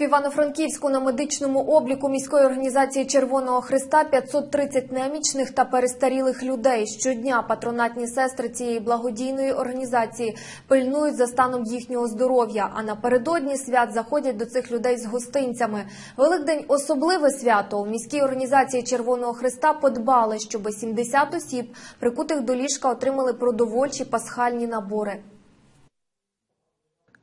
В Івано-Франківську на медичному обліку міської організації Червоного Христа 530 немічних та перестарілих людей. Щодня патронатні сестри цієї благодійної організації пильнують за станом їхнього здоров'я. А напередодні свят заходять до цих людей з гостинцями. Великдень особливе свято. У міській організації Червоного Христа подбали, щоб 70 осіб, прикутих до ліжка, отримали продовольчі пасхальні набори.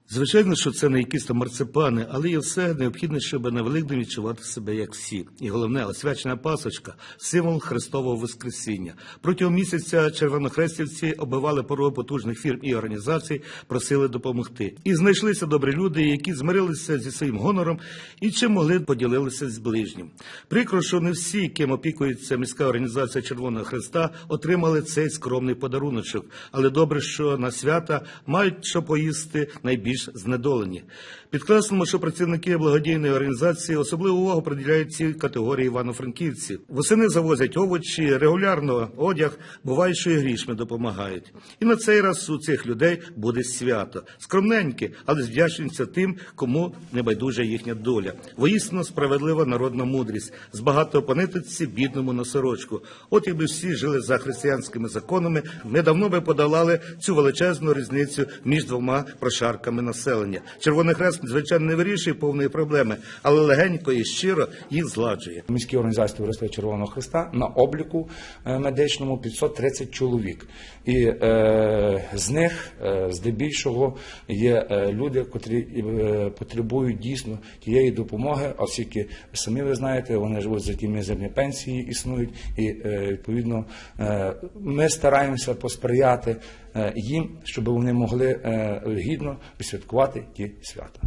Звичайно, що це не якісь там марципани, але є все необхідне, щоб на Великдень відчувати себе як всі. І головне, освячена пасочка символ Христового Воскресіння. Протягом місяця червонохрестівці оббивали пороги потужних фірм і організацій, просили допомогти. І знайшлися добрі люди, які змирилися зі своїм гонором і чим могли поділилися з ближнім. Прикро, що не всі, ким опікується міська організація Червоного Христа, отримали цей скромний подаруночок. Але добре, що на свята мають що поїсти найбільш знедолені. Підкреслимо, що працівники благодійної організації особливу увагу приділяють цій категорії івано-франківців. Восени завозять овочі, регулярно одяг, буває, що і грішми допомагають. І на цей раз у цих людей буде свято. Скромненьке, але з вдячністю тим, кому не байдужа їхня доля. Воїстину справедлива народна мудрість. З понитиці бідному на сорочку. От якби всі жили за християнськими законами, ми давно би подолали цю величезну різницю між двома прошарками населення. Червоний хрест, звичайно, не вирішує повної проблеми, але легенько і щиро їх зладжує. В міській організації Товариства Червоного Христа на обліку е, медичному 530 чоловік. І е, з них е, здебільшого є е, люди, котрі е, потребують дійсно тієї допомоги, оскільки самі ви знаєте, вони живуть за ті мізерні пенсії, існують, і е, відповідно е, ми стараємося посприяти е, їм, щоб вони могли е, гідно відсвяткувати ті свята.